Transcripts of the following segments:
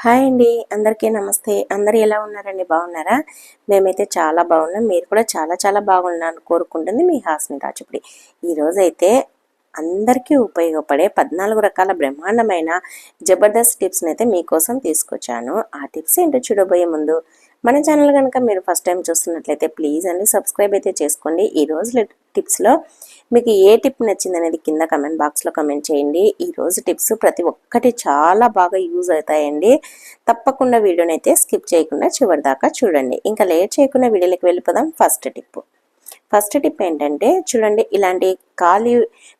Hi అండి. అందరికీ నమస్తే. అందరు ఎలా ఉన్నారండి? బాగున్నారా? మేమైతే చాలా బాగున్నాం. మీరు కూడా చాలా చాలా బాగున్నాను కోరుకుంటుంది మీ హాస్ని రాజుపుడి. ఈరోజైతే అందరికీ ఉపయోగపడే పద్నాలుగు రకాల బ్రహ్మాండమైన జబర్దస్త్ టిప్స్ని అయితే మీకోసం తీసుకొచ్చాను. ఆ టిప్స్ ఏంటో చూడబోయే ముందు మన ఛానల్ కనుక మీరు ఫస్ట్ టైం చూస్తున్నట్లయితే ప్లీజ్ అండి సబ్స్క్రైబ్ అయితే చేసుకోండి. ఈ రోజు టిప్స్లో మీకు ఏ టిప్ నచ్చింది అనేది కింద కమెంట్ బాక్స్లో కమెంట్ చేయండి. ఈ రోజు టిప్స్ ప్రతి ఒక్కటి చాలా బాగా యూజ్ అవుతాయండి. తప్పకుండా వీడియోని అయితే స్కిప్ చేయకుండా చివరి దాకా చూడండి. ఇంకా లేట్ చేయకుండా వీడియోలోకి వెళ్ళిపోదాం. ఫస్ట్ టిప్ ఫస్ట్ టిప్ ఏంటంటే చూడండి ఇలాంటి ఖాళీ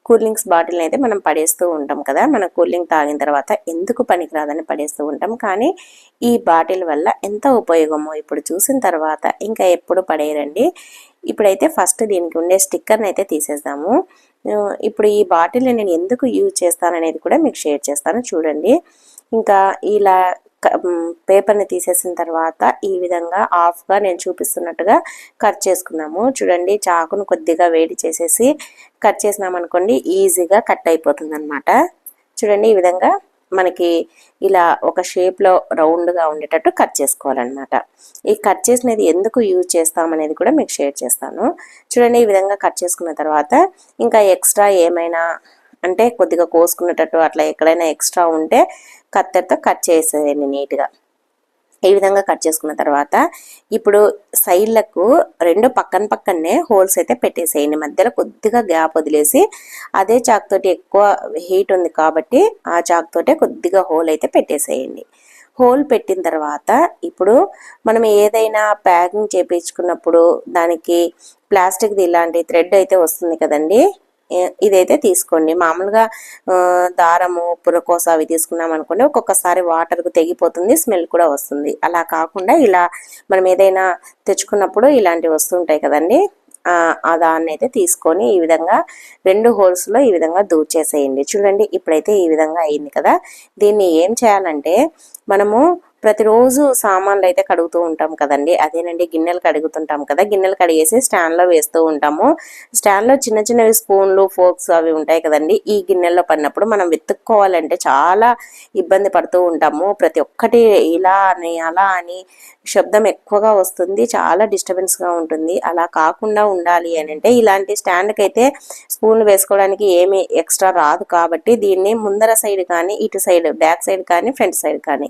కూలింగ్స్ బాటిల్ని అయితే మనం పడేస్తూ ఉంటాం కదా. మనం కూలింగ్ తాగిన తర్వాత ఎందుకు పనికిరాదని పడేస్తూ ఉంటాం. కానీ ఈ బాటిల్ వల్ల ఎంత ఉపయోగమో ఇప్పుడు చూసిన తర్వాత ఇంకా ఎప్పుడు పడేయరండి. ఇప్పుడైతే ఫస్ట్ దీనికి ఉండే స్టిక్కర్ని అయితే తీసేద్దాము. ఇప్పుడు ఈ బాటిల్ని నేను ఎందుకు యూజ్ చేస్తాననేది కూడా మీకు షేర్ చేస్తాను. చూడండి ఇంకా ఇలా పేపర్ని తీసేసిన తర్వాత ఈ విధంగా ఆఫ్గా నేను చూపిస్తున్నట్టుగా కట్ చేసుకున్నాము. చూడండి చాకును కొద్దిగా వేడి చేసేసి కట్ చేసినామనుకోండి ఈజీగా కట్ అయిపోతుంది అనమాట చూడండి ఈ విధంగా మనకి ఇలా ఒక షేప్లో రౌండ్గా ఉండేటట్టు కట్ చేసుకోవాలన్నమాట. ఈ కట్ చేసినది ఎందుకు యూజ్ చేస్తామనేది కూడా మీకు షేర్ చేస్తాను. చూడండి ఈ విధంగా కట్ చేసుకున్న తర్వాత ఇంకా ఎక్స్ట్రా ఏమైనా అంటే కొద్దిగా కోసుకునేటట్టు అట్లా ఎక్కడైనా ఎక్స్ట్రా ఉంటే కత్తెరతో కట్ చేసేయండి నీట్గా. ఈ విధంగా కట్ చేసుకున్న తర్వాత ఇప్పుడు సైడ్లకు రెండు పక్కన పక్కనే హోల్స్ అయితే పెట్టేసేయండి. మధ్యలో కొద్దిగా గ్యాప్ వదిలేసి అదే చాక్ తోటి ఎక్కువ హీట్ ఉంది కాబట్టి ఆ చాక్ తోటే కొద్దిగా హోల్ అయితే పెట్టేసేయండి. హోల్ పెట్టిన తర్వాత ఇప్పుడు మనం ఏదైనా ప్యాకింగ్ చేపించుకున్నప్పుడు దానికి ప్లాస్టిక్ది ఇలాంటి థ్రెడ్ అయితే వస్తుంది కదండి? ఇదైతే తీసుకోండి. మామూలుగా దారము పురకోస అవి తీసుకున్నాం అనుకోండి ఒక్కొక్కసారి వాటర్కు తెగిపోతుంది స్మెల్ కూడా వస్తుంది. అలా కాకుండా ఇలా మనం ఏదైనా తెచ్చుకున్నప్పుడు ఇలాంటివి వస్తుంటాయి కదండి. ఆ దాన్ని అయితే తీసుకొని ఈ విధంగా రెండు హోల్స్లో ఈ విధంగా దూర్చేసేయండి చూడండి ఇప్పుడైతే ఈ విధంగా అయింది కదా. దీన్ని ఏం చేయాలంటే మనము ప్రతిరోజు సామాన్లు అయితే కడుగుతూ ఉంటాం కదండి. అదేనండి గిన్నెలు కడుగుతుంటాం కదా. గిన్నెలు కడిగేసి స్టాండ్లో వేస్తూ ఉంటాము. స్టాండ్లో చిన్న చిన్నవి స్పూన్లు ఫోక్స్ అవి ఉంటాయి కదండి. ఈ గిన్నెల్లో పడినప్పుడు మనం వెతుక్కోవాలంటే చాలా ఇబ్బంది పడుతూ ఉంటాము. ప్రతి ఒక్కటి ఇలా అని అలా అని శబ్దం ఎక్కువగా వస్తుంది. చాలా డిస్టర్బెన్స్గా ఉంటుంది. అలా కాకుండా ఉండాలి అని అంటే ఇలాంటి స్టాండ్కి అయితే స్పూన్లు వేసుకోవడానికి ఏమీ ఎక్స్ట్రా రాదు కాబట్టి దీన్ని ముందర సైడ్ కానీ ఇటు సైడ్ బ్యాక్ సైడ్ కానీ ఫ్రంట్ సైడ్ కానీ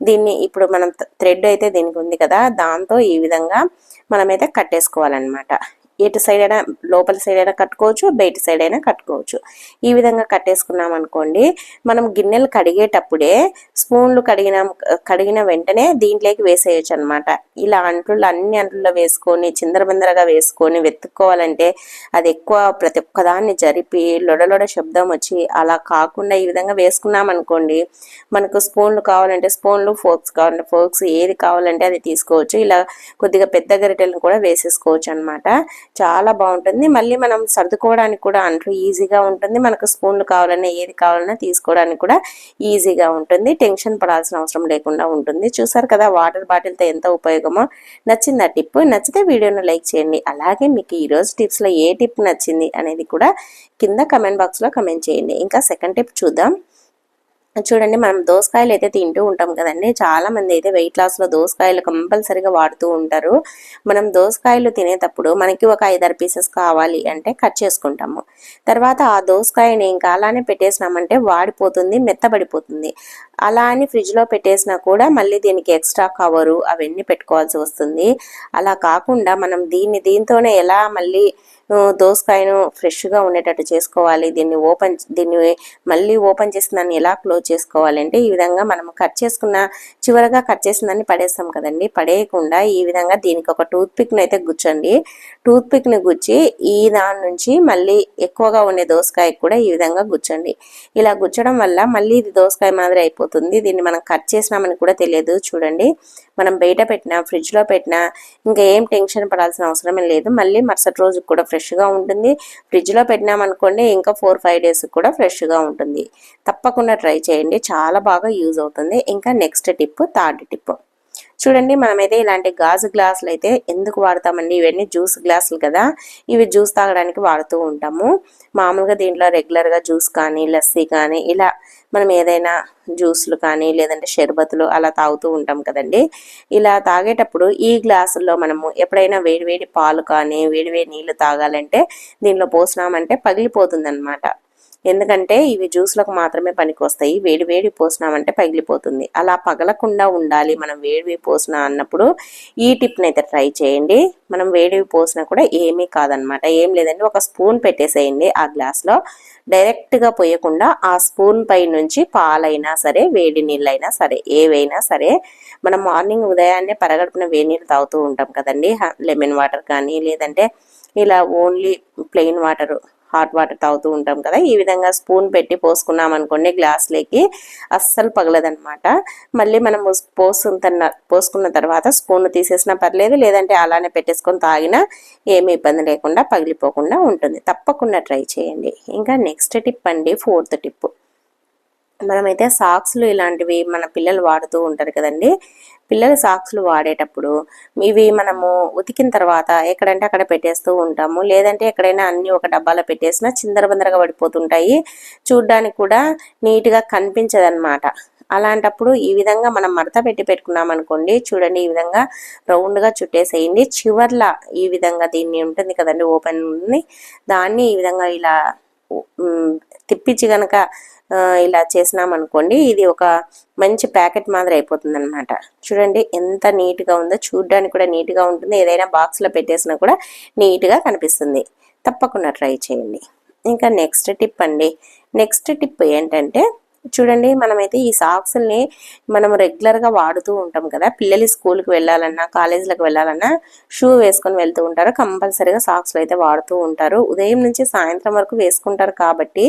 దీన్ని ఇప్పుడు మనం థ్రెడ్ అయితే దీనికి ఉంది కదా దాంతో ఈ విధంగా మనమైతే కట్టేసుకోవాలన్నమాట. ఎటు సైడ్ అయినా లోపల సైడ్ అయినా కట్టుకోవచ్చు బయట సైడ్ అయినా కట్టుకోవచ్చు. ఈ విధంగా కట్టేసుకున్నాం అనుకోండి మనం గిన్నెలు కడిగేటప్పుడే స్పూన్లు కడిగిన కడిగిన వెంటనే దీంట్లోకి వేసేయచ్చు అనమాట ఇలా అంట్లు అన్ని అంట్లలో వేసుకొని చిందరబందరగా వేసుకొని వెతుక్కోవాలంటే అది ఎక్కువ ప్రతి ఒక్కదాన్ని జరిపి లొడలొడ శబ్దం వచ్చి అలా కాకుండా ఈ విధంగా వేసుకున్నాం అనుకోండి మనకు స్పూన్లు కావాలంటే స్పూన్లు ఫోక్స్ కావాలంటే ఫోక్స్ ఏది కావాలంటే అది తీసుకోవచ్చు. ఇలా కొద్దిగా పెద్ద గరిటెలను కూడా వేసేసుకోవచ్చు అనమాట చాలా బాగుంటుంది. మళ్ళీ మనం సర్దుకోవడానికి కూడా అంట్లు ఈజీగా ఉంటుంది. మనకు స్పూన్లు కావాలన్నా ఏది కావాలన్నా తీసుకోవడానికి కూడా ఈజీగా ఉంటుంది. టెన్షన్ పడాల్సిన అవసరం లేకుండా ఉంటుంది. చూసారు కదా వాటర్ బాటిల్తో ఎంత ఉపయోగమో. నచ్చింది ఆ టిప్? నచ్చితే వీడియోను లైక్ చేయండి. అలాగే మీకు ఈరోజు టిప్స్లో ఏ టిప్ నచ్చింది అనేది కూడా కింద కమెంట్ బాక్స్లో కమెంట్ చేయండి. ఇంకా సెకండ్ టిప్ చూద్దాం. చూడండి మనం దోసకాయలు అయితే తింటూ ఉంటాం కదండి. చాలా మంది అయితే వెయిట్ లాస్లో దోసకాయలు కంపల్సరీగా వాడుతూ ఉంటారు. మనం దోసకాయలు తినేటప్పుడు మనకి ఒక ఐదారు పీసెస్ కావాలి అంటే కట్ చేసుకుంటాము. తర్వాత ఆ దోసకాయని ఇంకా అలానే పెట్టేసినామంటే వాడిపోతుంది మెత్తబడిపోతుంది. అలా అని ఫ్రిడ్జ్లో పెట్టేసినా కూడా మళ్ళీ దీనికి ఎక్స్ట్రా కవరు అవన్నీ పెట్టుకోవాల్సి వస్తుంది. అలా కాకుండా మనం దీన్ని దీంతోనే ఎలా మళ్ళీ దోసకాయను ఫ్రెష్గా ఉండేటట్టు చేసుకోవాలి. దీన్ని ఓపెన్ దీన్ని మళ్ళీ ఓపెన్ చేసిన దాన్ని ఎలా క్లోజ్ చేసుకోవాలంటే ఈ విధంగా మనం కట్ చేసుకున్న చివరగా కట్ చేసిన దాన్ని పడేస్తాం కదండి. పడేయకుండా ఈ విధంగా దీనికి ఒక టూత్ పిక్ను అయితే గుచ్చండి. టూత్ పిక్ని గుచ్చి ఈ దాని నుంచి మళ్ళీ ఎక్కువగా ఉండే దోసకాయ కూడా ఈ విధంగా గుచ్చండి. ఇలా గుచ్చడం వల్ల మళ్ళీ ఇది దోసకాయ మాదిరి అయిపోతుంది. దీన్ని మనం కట్ చేసినామని కూడా తెలియదు. చూడండి. మనం బయట పెట్టినా ఫ్రిడ్జ్లో పెట్టినా ఇంకా ఏం టెన్షన్ పడాల్సిన అవసరమే లేదు. మళ్ళీ మరుసటి రోజు కూడా ఫ్రెష్గా ఉంటుంది. ఫ్రిడ్జ్లో పెట్టినామనుకోండి ఇంకా ఫోర్ ఫైవ్ డేస్ కూడా ఫ్రెష్గా ఉంటుంది. తప్పకుండా ట్రై చేయండి. చాలా బాగా యూజ్ అవుతుంది. ఇంకా నెక్స్ట్ టిప్ థర్డ్ టిప్. చూడండి మనమైతే ఇలాంటి గాజు గ్లాసులు అయితే ఎందుకు వాడతామండి? ఇవన్నీ జ్యూస్ గ్లాసులు కదా. ఇవి జ్యూస్ తాగడానికి వాడుతూ ఉంటాము. మామూలుగా దీంట్లో రెగ్యులర్గా జ్యూస్ కానీ లస్సీ కానీ ఇలా మనం ఏదైనా జ్యూస్లు కానీ లేదంటే షర్బత్లు అలా తాగుతూ ఉంటాం కదండి. ఇలా తాగేటప్పుడు ఈ గ్లాసుల్లో మనము ఎప్పుడైనా వేడివేడి పాలు కానీ వేడివేడి నీళ్ళు తాగాలంటే దీనిలో పోసినామంటే పగిలిపోతుంది ఎందుకంటే ఇవి జ్యూస్లకు మాత్రమే పనికి వస్తాయి వేడి వేడి పోసినామంటే పగిలిపోతుంది. అలా పగలకుండా ఉండాలి. మనం వేడివి పోసిన అన్నప్పుడు ఈ టిప్ని అయితే ట్రై చేయండి. మనం వేడివి పోసినా కూడా ఏమీ కాదనమాట ఏం లేదండి. ఒక స్పూన్ పెట్టేసేయండి ఆ గ్లాస్లో. డైరెక్ట్గా పోయకుండా ఆ స్పూన్ పై నుంచి పాలైనా సరే వేడి నీళ్ళైనా సరే ఏవైనా సరే మనం మార్నింగ్ ఉదయాన్నే పరగడుపున వేడి నీళ్ళు తాగుతూ ఉంటాం కదండి. లెమన్ వాటర్ కానీ లేదంటే ఇలా only plain water hot water తాగుతూ ఉంటాం కదా ఈ విధంగా స్పూన్ పెట్టి పోసుకున్నాం అనుకోండి గ్లాస్లోకి అస్సలు పగలదనమాట మళ్ళీ మనం పోసుకున్న పోసుకున్న తర్వాత స్పూన్ తీసేసినా పర్లేదు లేదంటే అలానే పెట్టేసుకొని తాగినా ఏమీ ఇబ్బంది లేకుండా పగిలిపోకుండా ఉంటుంది. తప్పకుండా ట్రై చేయండి. ఇంకా నెక్స్ట్ టిప్ అండి ఫోర్త్ టిప్ మనమైతే సాక్స్లు ఇలాంటివి మన పిల్లలు వాడుతూ ఉంటారు కదండి. పిల్లల సాక్స్లు వాడేటప్పుడు ఇవి మనము ఉతికిన తర్వాత ఎక్కడంటే అక్కడ పెట్టేస్తూ ఉంటాము. లేదంటే ఎక్కడైనా అన్ని ఒక డబ్బాలో పెట్టేసినా చిందరబందరగా పడిపోతుంటాయి. చూడ్డానికి కూడా నీట్గా కనిపించదన్నమాట. అలాంటప్పుడు ఈ విధంగా మనం మడత పెట్టి పెట్టుకున్నాం అనుకోండి చూడండి ఈ విధంగా రౌండ్గా చుట్టేసేయండి. చివర్ల ఈ విధంగా దీన్ని ఉంటుంది కదండి ఓపెన్ దాన్ని ఈ విధంగా ఇలా తిప్పించి కనుక ఇలా చేసినాం అనుకోండి ఇది ఒక మంచి ప్యాకెట్ మాదిరి అయిపోతుంది అనమాట చూడండి ఎంత నీట్గా ఉందో చూడడానికి కూడా నీట్గా ఉంటుంది. ఏదైనా బాక్స్లో పెట్టేసినా కూడా నీట్గా కనిపిస్తుంది. తప్పకుండా ట్రై చేయండి. ఇంకా నెక్స్ట్ టిప్ అండి. నెక్స్ట్ టిప్ ఏంటంటే చూడండి మనమైతే ఈ సాక్స్ని మనం రెగ్యులర్గా వాడుతూ ఉంటాం కదా. పిల్లలు స్కూల్కి వెళ్ళాలన్నా కాలేజీలకు వెళ్ళాలన్నా షూ వేసుకొని వెళ్తూ ఉంటారు. కంపల్సరీగా సాక్స్లు అయితే వాడుతూ ఉంటారు. ఉదయం నుంచి సాయంత్రం వరకు వేసుకుంటారు కాబట్టి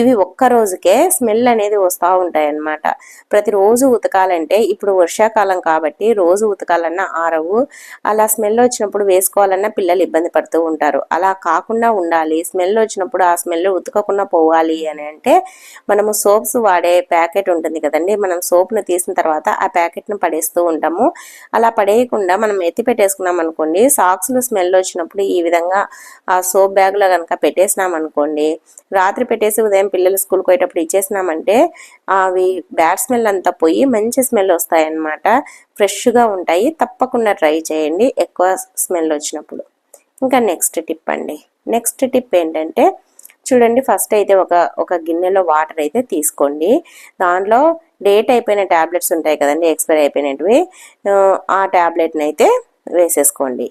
ఇవి ఒక్క రోజుకే స్మెల్ అనేది వస్తూ ఉంటాయి అన్నమాట ప్రతిరోజు ఉతకాలంటే ఇప్పుడు వర్షాకాలం కాబట్టి రోజు ఉతకాలన్నా ఆరవు. అలా స్మెల్ వచ్చినప్పుడు వేసుకోవాలన్నా పిల్లలు ఇబ్బంది పడుతూ ఉంటారు. అలా కాకుండా ఉండాలి. స్మెల్ వచ్చినప్పుడు ఆ స్మెల్ ఉతకకుండా పోవాలి అని అంటే మనము సోప్స్ వాడే ప్యాకెట్ ఉంటుంది కదండి. మనం సోప్ను తీసిన తర్వాత ఆ ప్యాకెట్ను పడేస్తూ ఉంటాము. అలా పడేయకుండా మనం ఎత్తి పెట్టేసుకున్నాం అనుకోండి సాక్స్లో స్మెల్ వచ్చినప్పుడు ఈ విధంగా ఆ సోప్ బ్యాగ్లో కనుక పెట్టేసినాం అనుకోండి రాత్రి పెట్టేసి ఉదయం పిల్లలు స్కూల్కి పోయేటప్పుడు ఇచ్చేసినామంటే అవి బ్యాడ్ స్మెల్ అంతా పోయి మంచి స్మెల్ వస్తాయి అన్నమాట ఫ్రెష్గా ఉంటాయి. తప్పకుండా ట్రై చేయండి. ఎక్కువ స్మెల్ వచ్చినప్పుడు. ఇంకా నెక్స్ట్ టిప్ అండి. నెక్స్ట్ టిప్ ఏంటంటే చూడండి ఫస్ట్ అయితే ఒక ఒక గిన్నెలో వాటర్ అయితే తీసుకోండి. దాంట్లో డేట్ అయిపోయిన ట్యాబ్లెట్స్ ఉంటాయి కదండి ఎక్స్పైర్ అయిపోయినవి ఆ ట్యాబ్లెట్ని అయితే వేసేసుకోండి.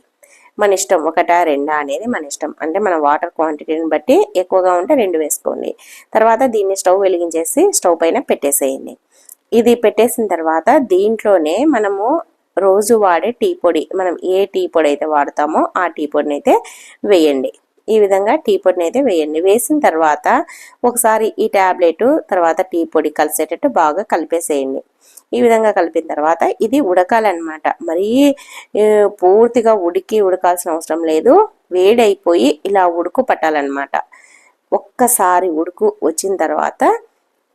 మన ఇష్టం ఒకటా రెండా అనేది మన ఇష్టం. అంటే మన వాటర్ క్వాంటిటీని బట్టి ఎక్కువగా ఉంటే రెండు వేసుకోండి. తర్వాత దీన్ని స్టవ్ వెలిగించేసి స్టవ్ పైన పెట్టేసేయండి. ఇది పెట్టేసిన తర్వాత దీంట్లోనే మనము రోజు వాడే టీ పొడి మనం ఏ టీ పొడి అయితే వాడతామో ఆ టీ పొడిని అయితే వేయండి. ఈ విధంగా టీ పొడిని అయితే వేయండి. వేసిన తర్వాత ఒకసారి ఈ ట్యాబ్లెట్ తర్వాత టీ పొడి కలిసేటట్టు బాగా కలిపేసేయండి. ఈ విధంగా కలిపిన తర్వాత ఇది ఉడకాలన్నమాట. మరీ పూర్తిగా ఉడికి ఉడకాల్సిన అవసరం లేదు. వేడైపోయి ఇలా ఉడుకు పట్టాలన్నమాట. ఒక్కసారి ఉడుకు వచ్చిన తర్వాత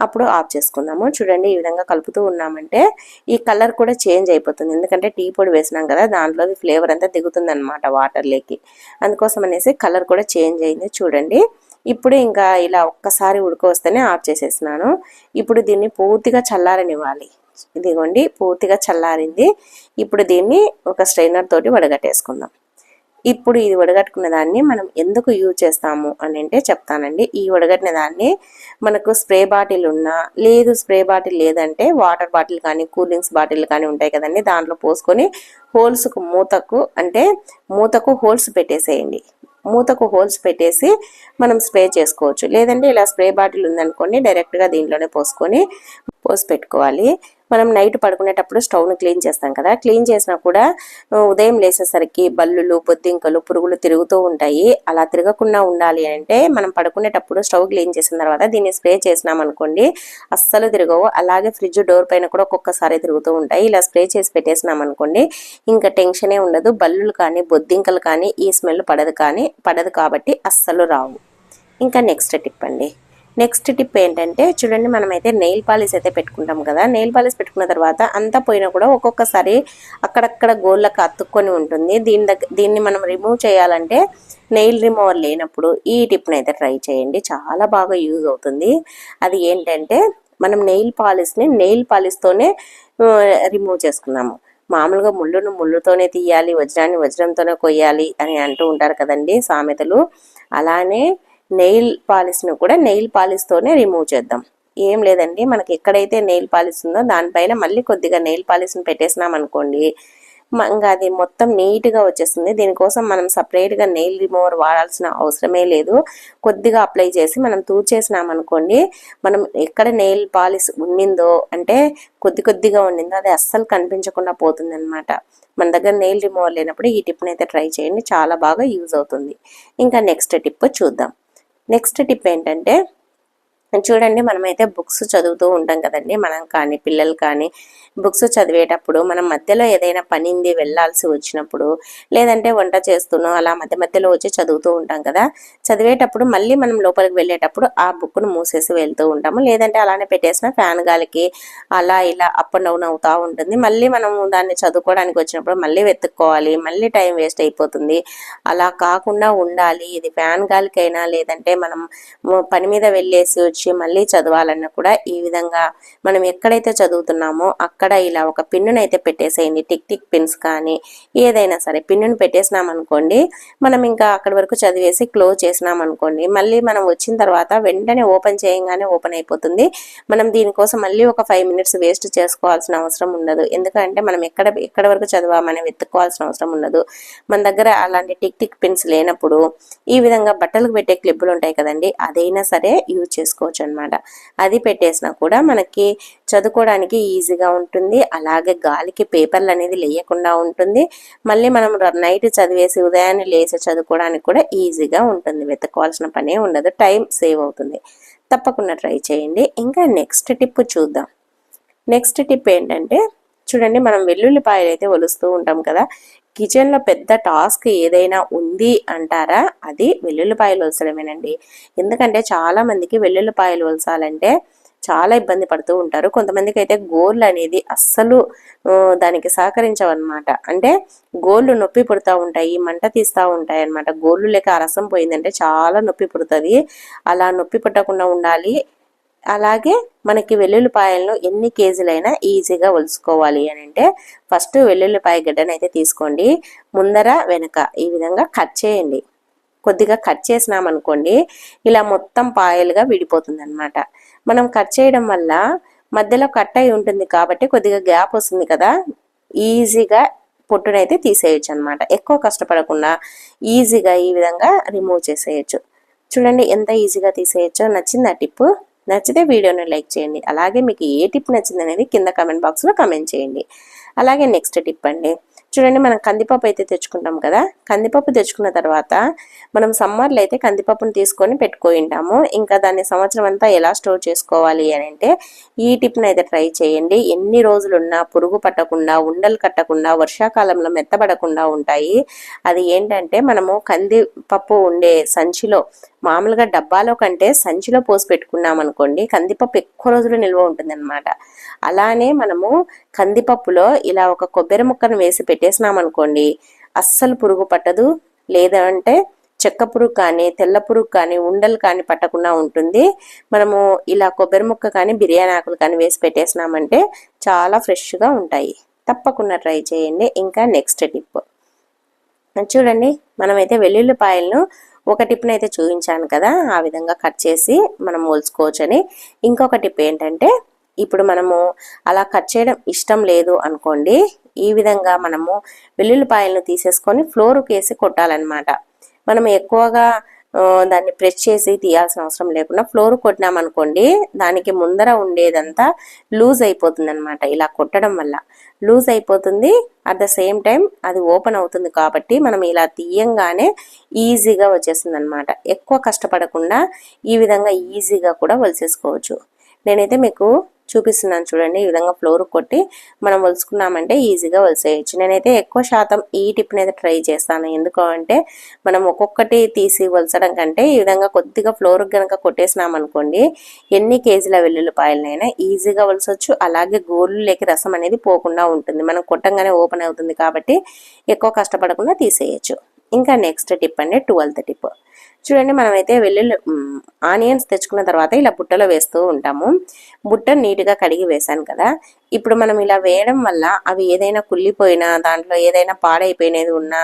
అప్పుడు ఆఫ్ చేసుకుందాము. చూడండి ఈ విధంగా కలుపుతూ ఉన్నామంటే ఈ కలర్ కూడా చేంజ్ అయిపోతుంది. ఎందుకంటే టీ పొడి వేసినాం కదా దాంట్లో ఫ్లేవర్ అంతా దిగుతుంది అనమాట వాటర్లోకి. అందుకోసం అనేసి కలర్ కూడా చేంజ్ అయింది. చూడండి ఇప్పుడు ఇంకా ఇలా ఒక్కసారి ఉడక వస్తేనే ఆఫ్ చేసేసినాను ఇప్పుడు దీన్ని పూర్తిగా చల్లారనివ్వాలి. ఇదిగోండి పూర్తిగా చల్లారింది. ఇప్పుడు దీన్ని ఒక స్ట్రైనర్ తోటి వడగట్టేసుకుందాం. ఇప్పుడు ఇది వడగట్టుకున్న దాన్ని మనం ఎందుకు యూజ్ చేస్తాము అని అంటే చెప్తానండి. ఈ వడగట్టిన దాన్ని మనకు స్ప్రే బాటిల్ ఉన్నా లేదు స్ప్రే బాటిల్ లేదంటే వాటర్ బాటిల్ కానీ కూలింగ్స్ బాటిల్ కానీ ఉంటాయి కదండి. దాంట్లో పోసుకొని హోల్స్కు మూతకు అంటే మూతకు హోల్స్ పెట్టేసేయండి. మూతకు హోల్స్ పెట్టేసి మనం స్ప్రే చేసుకోవచ్చు. లేదంటే ఇలా స్ప్రే బాటిల్ ఉందనుకోండి డైరెక్ట్గా దీంట్లోనే పోసుకొని పోసి పెట్టుకోవాలి. మనం నైట్ పడుకునేటప్పుడు స్టవ్ను క్లీన్ చేస్తాం కదా. క్లీన్ చేసినా కూడా ఉదయం లేసేసరికి బల్లులు బొద్దింకలు పురుగులు తిరుగుతూ ఉంటాయి. అలా తిరగకుండా ఉండాలి అంటే మనం పడుకునేటప్పుడు స్టవ్ క్లీన్ చేసిన తర్వాత దీన్ని స్ప్రే చేసినాం అనుకోండి అస్సలు తిరగవు. అలాగే ఫ్రిడ్జ్ డోర్ పైన కూడా ఒక్కొక్కసారి తిరుగుతూ ఉంటాయి. ఇలా స్ప్రే చేసి పెట్టేసినాం అనుకోండి ఇంకా టెన్షనే ఉండదు. బల్లులు కానీ బొద్దింకలు కానీ ఈ స్మెల్ పడదు కానీ పడదు కాబట్టి అస్సలు రావు. ఇంకా నెక్స్ట్ టిప్ అండి. నెక్స్ట్ టిప్ ఏంటంటే చూడండి మనమైతే నెయిల్ పాలిష్ అయితే పెట్టుకుంటాం కదా. నెయిల్ పాలిష్ పెట్టుకున్న తర్వాత అంతా పోయినా కూడా ఒక్కొక్కసారి అక్కడక్కడ గోళ్ళకు అతుక్కొని ఉంటుంది. దీని దగ్గర దీన్ని మనం రిమూవ్ చేయాలంటే నెయిల్ రిమూవర్ లేనప్పుడు ఈ టిప్ని అయితే ట్రై చేయండి. చాలా బాగా యూజ్ అవుతుంది. అది ఏంటంటే మనం నెయిల్ పాలిష్ని నెయిల్ పాలిస్తోనే రిమూవ్ చేసుకున్నాము. మామూలుగా ముళ్ళును ముళ్ళుతోనే తీయాలి వజ్రాన్ని వజ్రంతోనే కొయ్యాలి అని అంటూ ఉంటారు కదండి సామెతలు. అలానే నెయిల్ పాలిష్ను కూడా నెయిల్ పాలిష్తోనే రిమూవ్ చేద్దాం. ఏం లేదండి మనకి ఎక్కడైతే నెయిల్ పాలిష్ ఉందో దానిపైన మళ్ళీ కొద్దిగా నెయిల్ పాలిష్ని పెట్టేసినాం అనుకోండి ఇంకా అది మొత్తం నీట్గా వచ్చేస్తుంది. దీనికోసం మనం సపరేట్గా నెయిల్ రిమూవర్ వాడాల్సిన అవసరమే లేదు. కొద్దిగా అప్లై చేసి మనం తూచేసినాం అనుకోండి మనం ఎక్కడ నెయిల్ పాలిష్ ఉండిందో అంటే కొద్ది కొద్దిగా ఉండిందో అది అస్సలు కనిపించకుండా పోతుంది అనమాట మన దగ్గర నెయిల్ రిమూవర్ లేనప్పుడు ఈ టిప్ని అయితే ట్రై చేయండి చాలా బాగా యూజ్ అవుతుంది. ఇంకా నెక్స్ట్ టిప్ చూద్దాం. నెక్స్ట్ టిప్ ఏంటంటే చూడండి మనమైతే బుక్స్ చదువుతూ ఉంటాం కదండి. మనం కానీ పిల్లలు కానీ బుక్స్ చదివేటప్పుడు మనం మధ్యలో ఏదైనా పనింది వెళ్ళాల్సి వచ్చినప్పుడు లేదంటే వంట చేస్తున్నాం అలా మధ్య మధ్యలో వచ్చి చదువుతూ ఉంటాం కదా. చదివేటప్పుడు మళ్ళీ మనం లోపలికి వెళ్ళేటప్పుడు ఆ బుక్ను మూసేసి వెళ్తూ ఉంటాము. లేదంటే అలానే పెట్టేసిన ఫ్యాన్ గాలికి అలా ఇలా అప్ అండ్ డౌన్ అవుతూ ఉంటుంది. మళ్ళీ మనం దాన్ని చదువుకోవడానికి వచ్చినప్పుడు మళ్ళీ వెతుక్కోవాలి మళ్ళీ టైం వేస్ట్ అయిపోతుంది. అలా కాకుండా ఉండాలి. ఇది ఫ్యాన్ గాలికైనా లేదంటే మనం పని మీద వెళ్ళేసి వచ్చి మళ్ళీ చదవాలన్నా కూడా ఈ విధంగా మనం ఎక్కడైతే చదువుతున్నామో అక్కడ ఇలా ఒక పిన్నును అయితే పెట్టేసేయండి. టిక్ టిక్ పిన్స్ కానీ ఏదైనా సరే పిన్నును పెట్టేసినాం అనుకోండి మనం ఇంకా అక్కడి వరకు చదివేసి క్లోజ్ చేసినాం అనుకోండి మళ్ళీ మనం వచ్చిన తర్వాత వెంటనే ఓపెన్ చేయంగానే ఓపెన్ అయిపోతుంది. మనం దీనికోసం మళ్ళీ ఒక ఫైవ్ మినిట్స్ వేస్ట్ చేసుకోవాల్సిన అవసరం ఉండదు. ఎందుకంటే మనం ఎక్కడ ఎక్కడ వరకు చదవామని వెతుక్కోవాల్సిన అవసరం ఉండదు. మన దగ్గర అలాంటి టిక్ టిక్ పిన్స్ లేనప్పుడు ఈ విధంగా బట్టలకు పెట్టే క్లిప్పులు ఉంటాయి కదండి అదైనా సరే యూజ్ చేసుకోవచ్చు. అనమాట అది పెట్టేసినా కూడా మనకి చదువుకోవడానికి ఈజీగా ఉంటుంది. అలాగే గాలికి పేపర్లు అనేది లేయకుండా ఉంటుంది. మళ్ళీ మనం నైట్ చదివేసి ఉదయాన్నే లేచి చదువుకోవడానికి కూడా ఈజీగా ఉంటుంది. వెతుక్కోవాల్సిన పనే ఉండదు. టైం సేవ్ అవుతుంది. తప్పకుండా ట్రై చేయండి. ఇంకా నెక్స్ట్ టిప్ చూద్దాం. నెక్స్ట్ టిప్ ఏంటంటే చూడండి మనం వెల్లుల్లిపాయలు అయితే ఒలుస్తూ ఉంటాం కదా. కిచెన్లో పెద్ద టాస్క్ ఏదైనా ఉంది అంటారా? అది వెల్లుల్లిపాయలు వలసడమేనండి ఎందుకంటే చాలామందికి వెల్లుల్లిపాయలు వలసాలంటే చాలా ఇబ్బంది పడుతూ ఉంటారు. కొంతమందికి అయితే గోళ్ళు అనేది అస్సలు దానికి సహకరించవన్నమాట. అంటే గోళ్ళు నొప్పి పుడతా ఉంటాయి మంట తీస్తూ ఉంటాయి అనమాట గోళ్ళు లేక అరసం పోయిందంటే చాలా నొప్పి పుడుతుంది. అలా నొప్పి పుట్టకుండా ఉండాలి. అలాగే మనకి వెల్లుల్లిపాయలను ఎన్ని కేజీలైనా ఈజీగా ఒలుసుకోవాలి అని అంటే ఫస్ట్ వెల్లుల్లిపాయ గడ్డను అయితే తీసుకోండి. ముందర వెనక ఈ విధంగా కట్ చేయండి. కొద్దిగా కట్ చేసినామనుకోండి ఇలా మొత్తం పాయలుగా విడిపోతుంది అనమాట మనం కట్ చేయడం వల్ల మధ్యలో కట్ అయి ఉంటుంది కాబట్టి కొద్దిగా గ్యాప్ వస్తుంది కదా ఈజీగా పొట్టునైతే తీసేయచ్చు అనమాట ఎక్కువ కష్టపడకుండా ఈజీగా ఈ విధంగా రిమూవ్ చేసేయచ్చు. చూడండి ఎంత ఈజీగా తీసేయచ్చో నచ్చింది ఆ టిప్పు? నచ్చితే వీడియోని లైక్ చేయండి. అలాగే మీకు ఏ టిప్ నచ్చింది అనేది కింద కమెంట్ బాక్స్లో కమెంట్ చేయండి. అలాగే నెక్స్ట్ టిప్ అండి. చూడండి మనం కందిపప్పు అయితే తెచ్చుకుంటాం కదా? కందిపప్పు తెచ్చుకున్న తర్వాత మనం సమ్మర్లో అయితే కందిపప్పును తీసుకొని పెట్టుకుంటాము ఇంకా దాన్ని సంవత్సరం అంతా ఎలా స్టోర్ చేసుకోవాలి అని అంటే ఈ టిప్ని అయితే ట్రై చేయండి. ఎన్ని రోజులున్నా పురుగు పట్టకుండా ఉండలు కట్టకుండా వర్షాకాలంలో మెత్తబడకుండా ఉంటాయి. అది ఏంటంటే మనము కందిపప్పు ఉండే సంచిలో మామూలుగా డబ్బాలో కంటే సంచిలో పోసి పెట్టుకున్నాం అనుకోండి కందిపప్పు ఎక్కువ రోజులు నిల్వ ఉంటుంది అనమాట అలానే మనము కందిపప్పులో ఇలా ఒక కొబ్బరి ముక్కను వేసి పెట్టేసినాం అనుకోండి అస్సలు పురుగు పట్టదు. లేదంటే చెక్క పురుగు కానీ తెల్ల పురుగు కానీ ఉండలు కానీ పట్టకుండా ఉంటుంది. మనము ఇలా కొబ్బరి ముక్క కానీ బిర్యానీ ఆకులు కానీ వేసి పెట్టేసినామంటే చాలా ఫ్రెష్గా ఉంటాయి. తప్పకుండా ట్రై చేయండి. ఇంకా నెక్స్ట్ టిప్. చూడండి మనమైతే వెల్లుల్లిపాయలను ఒక టిప్ని అయితే చూపించాను కదా ఆ విధంగా కట్ చేసి మనం మోల్చుకోవచ్చని. ఇంకొక టిప్ ఏంటంటే ఇప్పుడు మనము అలా కట్ చేయడం ఇష్టం లేదు అనుకోండి ఈ విధంగా మనము వెల్లుల్లిపాయలను తీసేసుకొని ఫ్లోర్కి వేసి కొట్టాలన్నమాట. మనం ఎక్కువగా దాన్ని ప్రెస్ చేసి తీయాల్సిన అవసరం లేకుండా ఫ్లోర్ కొట్టినామనుకోండి దానికి ముందర ఉండేదంతా లూజ్ అయిపోతుంది అనమాట ఇలా కొట్టడం వల్ల లూజ్ అయిపోతుంది. అట్ ద సేమ్ టైం అది ఓపెన్ అవుతుంది కాబట్టి మనం ఇలా తీయంగానే ఈజీగా వచ్చేస్తుంది అనమాట ఎక్కువ కష్టపడకుండా ఈ విధంగా ఈజీగా కూడా వలిసేసుకోవచ్చు. నేనైతే మీకు చూపిస్తున్నాను చూడండి. ఈ విధంగా ఫ్లోర్ కొట్టి మనం వలుసుకున్నామంటే ఈజీగా వలిసేయచ్చు. నేనైతే ఎక్కువ శాతం ఈ టిప్ని అయితే ట్రై చేస్తాను. ఎందుకు అంటే మనం ఒక్కొక్కటి తీసి వలసడం కంటే ఈ విధంగా కొద్దిగా ఫ్లోర్ కనుక కొట్టేసినామనుకోండి ఎన్ని కేజీల వెల్లుల్లిపాయలనైనా ఈజీగా వలసొచ్చు. అలాగే గోళ్ళు లేక రసం అనేది పోకుండా ఉంటుంది. మనం కొట్టంగానే ఓపెన్ అవుతుంది కాబట్టి ఎక్కువ కష్టపడకుండా తీసేయచ్చు. ఇంకా నెక్స్ట్ టిప్ అండి ట్వెల్త్ టిప్. చూడండి మనమైతే వెల్లుల్లి ఆనియన్స్ తెచ్చుకున్న తర్వాత ఇలా బుట్టలో వేస్తూ ఉంటాము. బుట్ట నీట్గా కడిగి వేశాను కదా. ఇప్పుడు మనం ఇలా వేయడం వల్ల అవి ఏదైనా కుళ్ళిపోయినా దాంట్లో ఏదైనా పాడైపోయినది ఉన్నా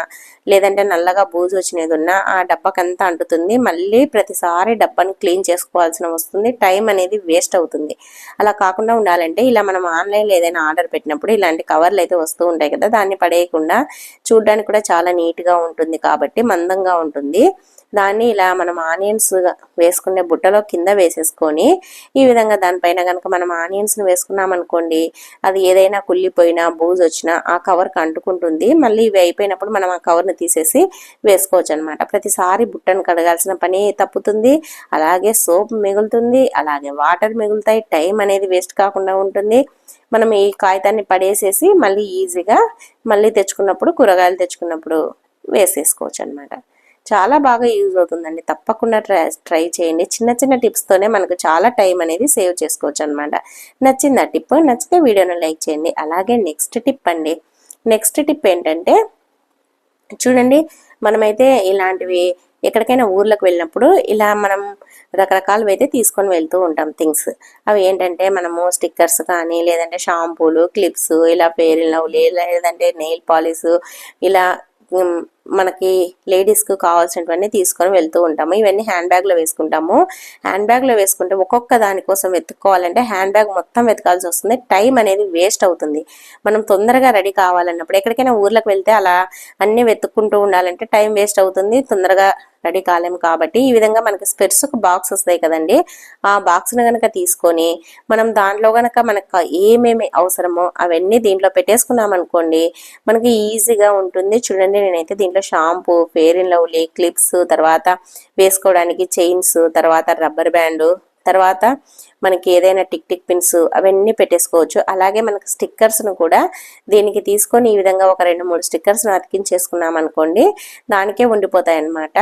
లేదంటే నల్లగా బూజు వచ్చినది ఉన్నా ఆ డబ్బాకంతా అంటుతుంది. మళ్ళీ ప్రతిసారి డబ్బాని క్లీన్ చేసుకోవాల్సిన వస్తుంది. టైం అనేది వేస్ట్ అవుతుంది. అలా కాకుండా ఉండాలంటే ఇలా మనం ఆన్లైన్లో ఏదైనా ఆర్డర్ పెట్టినప్పుడు ఇలాంటి కవర్లు అయితే వస్తూ ఉంటాయి కదా దాన్ని పడేయకుండా చూడడానికి కూడా చాలా నీట్గా ఉంటుంది కాబట్టి మందంగా ఉంటుంది. దాన్ని ఇలా మనం ఆనియన్స్ వేసుకునే బుట్టలో కింద వేసేసుకొని ఈ విధంగా దానిపైన కనుక మనం ఆనియన్స్ని వేసుకున్నాం అనుకోండి అది ఏదైనా కుళ్ళిపోయినా బూజు వచ్చినా ఆ కవర్కి అంటుకుంటుంది. మళ్ళీ ఇవి అయిపోయినప్పుడు మనం ఆ కవర్ని తీసేసి వేసుకోవచ్చు అనమాట ప్రతిసారి బుట్టను కడగాల్సిన పని తప్పుతుంది. అలాగే సోప్ మిగులుతుంది. అలాగే వాటర్ మిగులుతాయి. టైం అనేది వేస్ట్ కాకుండా ఉంటుంది. మనం ఈ కాగితాన్ని పడేసేసి మళ్ళీ ఈజీగా మళ్ళీ తెచ్చుకున్నప్పుడు కూరగాయలు తెచ్చుకున్నప్పుడు వేసేసుకోవచ్చు అనమాట చాలా బాగా యూజ్ అవుతుందండి. తప్పకుండా ట్రై ట్రై చేయండి. చిన్న చిన్న టిప్స్తోనే మనకు చాలా టైం అనేది సేవ్ చేసుకోవచ్చు అనమాట నచ్చింది ఆ టిప్? నచ్చితే వీడియోను లైక్ చేయండి. అలాగే నెక్స్ట్ టిప్ అండి. నెక్స్ట్ టిప్ ఏంటంటే చూడండి మనమైతే ఇలాంటివి ఎక్కడికైనా ఊర్లకు వెళ్ళినప్పుడు ఇలా మనం రకరకాలవి అయితే తీసుకొని వెళ్తూ ఉంటాం థింగ్స్. అవి ఏంటంటే మనము స్టిక్కర్స్ కానీ లేదంటే షాంపూలు క్లిప్స్ ఇలా ఫేర్ లవ్లీ లేదంటే నెయిల్ పాలిష్ ఇలా మనకి లేడీస్కి కావాల్సినవన్నీ తీసుకొని వెళ్తూ ఉంటాము. ఇవన్నీ హ్యాండ్ బ్యాగ్లో వేసుకుంటాము. హ్యాండ్ బ్యాగ్లో వేసుకుంటే ఒక్కొక్క దానికోసం వెతుక్కోవాలంటే హ్యాండ్ బ్యాగ్ మొత్తం వెతకాల్సి వస్తుంది. టైం అనేది వేస్ట్ అవుతుంది. మనం తొందరగా రెడీ కావాలన్నప్పుడు ఎక్కడికైనా ఊర్లకు వెళ్తే అలా అన్నీ వెతుక్కుంటూ ఉండాలంటే టైం వేస్ట్ అవుతుంది. తొందరగా రెడీ కాలేము కాబట్టి. ఈ విధంగా మనకి స్పెట్స్ ఒక బాక్స్ వస్తాయి కదండి. ఆ బాక్స్ని కనుక తీసుకొని మనం దాంట్లో కనుక మనకు ఏమేమి అవసరమో అవన్నీ దీంట్లో పెట్టేసుకున్నాం అనుకోండి మనకి ఈజీగా ఉంటుంది. చూడండి నేనైతే దీంట్లో shampoo Fair and Lovely clips తర్వాత వేసుకోవడానికి చైన్స్ తర్వాత రబ్బర్ బ్యాండు తర్వాత మనకి ఏదైనా టిక్ టిక్ పిన్స్ అవన్నీ పెట్టేసుకోవచ్చు. అలాగే మనకి స్టిక్కర్స్ను కూడా దీనికి తీసుకొని ఈ విధంగా ఒక రెండు మూడు స్టిక్కర్స్ను అతికించేసుకున్నాం అనుకోండి దానికే ఉండిపోతాయి అన్నమాట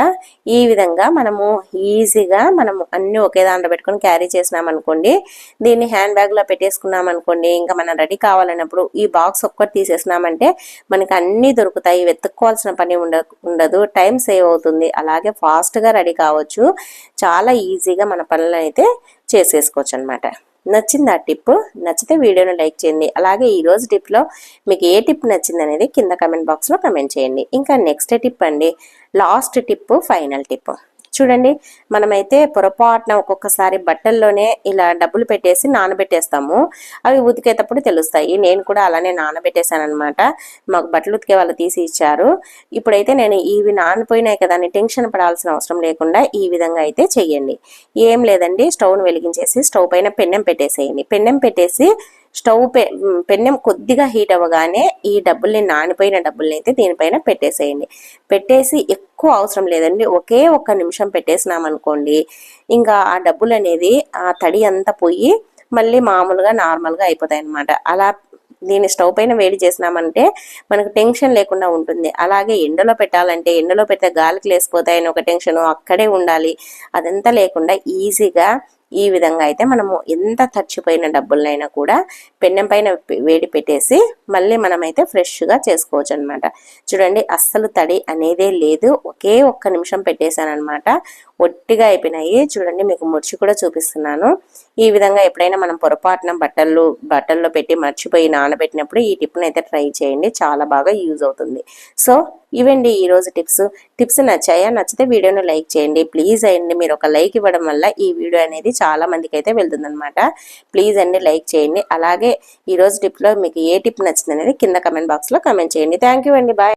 ఈ విధంగా మనము ఈజీగా మనము అన్నీ ఒకే దాంట్లో పెట్టుకొని క్యారీ చేసినాం అనుకోండి దీన్ని హ్యాండ్ బ్యాగ్లో పెట్టేసుకున్నాం అనుకోండి ఇంకా మనం రెడీ కావాలన్నప్పుడు ఈ బాక్స్ ఒక్కటి తీసేసినామంటే మనకి అన్నీ దొరుకుతాయి. వెతుక్కోవాల్సిన పని ఉండ ఉండదు. టైం సేవ్ అవుతుంది. అలాగే ఫాస్ట్గా రెడీ కావచ్చు. చాలా ఈజీగా మన పనులను అయితే చేసేసుకోవచ్చు అనమాట నచ్చింది ఆ టిప్ నచ్చితే వీడియోను లైక్ చేయండి. అలాగే ఈ రోజు టిప్లో మీకు ఏ టిప్ నచ్చింది అనేది కింద కమెంట్ బాక్స్లో కమెంట్ చేయండి. ఇంకా నెక్స్ట్ టిప్ అండి లాస్ట్ టిప్ ఫైనల్ టిప్ చూడండి మనమైతే పొరపాటున ఒక్కొక్కసారి బట్టల్లోనే ఇలా డబ్బులు పెట్టేసి నానబెట్టేస్తాము. అవి ఉతికేటప్పుడు తెలుస్తాయి. నేను కూడా అలానే నానబెట్టేశాను అనమాట మాకు బట్టలు ఉతికే వాళ్ళు తీసి ఇచ్చారు. ఇప్పుడైతే నేను ఇవి నానిపోయినాయి కదా అని టెన్షన్ పడాల్సిన అవసరం లేకుండా ఈ విధంగా అయితే చెయ్యండి. ఏం లేదండి స్టవ్ను వెలిగించేసి స్టవ్ పైన పెన్నెం పెట్టేసేయండి. పెన్నెం పెట్టేసి స్టవ్ పె పెన్నెం కొద్దిగా హీట్ అవ్వగానే ఈ డబ్బుల్ని నానిపోయిన డబ్బుల్ని అయితే దీనిపైన పెట్టేసేయండి. పెట్టేసి ఎక్కువ అవసరం లేదండి. ఒకే ఒక్క నిమిషం పెట్టేసినామనుకోండి ఇంకా ఆ డబ్బులు అనేది ఆ తడి అంతా పోయి మళ్ళీ మామూలుగా నార్మల్గా అయిపోతాయి అనమాట అలా దీన్ని స్టవ్ పైన వేడి చేసినామంటే మనకు టెన్షన్ లేకుండా ఉంటుంది. అలాగే ఎండలో పెట్టాలంటే ఎండలో పెడితే గాలికి లేసిపోతాయని ఒక టెన్షన్ అక్కడే ఉండాలి. అదంతా లేకుండా ఈజీగా ఈ విధంగా అయితే మనము ఎంత తడిచిపోయిన డబ్బులైనా కూడా పెన్నెం పైన వేడి పెట్టేసి మళ్ళీ మనమైతే ఫ్రెష్గా చేసుకోవచ్చు అనమాట చూడండి అస్సలు తడి అనేదే లేదు. ఒకే ఒక్క నిమిషం పెట్టేశాను అనమాట ఒట్టిగా అయిపోయినాయి. చూడండి మీకు ముడిచి కూడా చూపిస్తున్నాను. ఈ విధంగా ఎప్పుడైనా మనం పొరపాటున బట్టలు బట్టల్లో పెట్టి మర్చిపోయి నానబెట్టినప్పుడు ఈ టిప్ను అయితే ట్రై చేయండి. చాలా బాగా యూజ్ అవుతుంది. సో ఇవండి ఈరోజు టిప్స్. టిప్స్ నచ్చాయా? నచ్చితే వీడియోను లైక్ చేయండి. ప్లీజ్ అయ్యండి మీరు ఒక లైక్ ఇవ్వడం వల్ల ఈ వీడియో అనేది చాలా మందికి అయితే వెళ్తుందనమాట ప్లీజ్ అండి లైక్ చేయండి. అలాగే ఈరోజు టిప్లో మీకు ఏ టిప్ నచ్చింది అనేది కింద కమెంట్ బాక్స్లో కమెంట్ చేయండి. థ్యాంక్ అండి. బాయ్.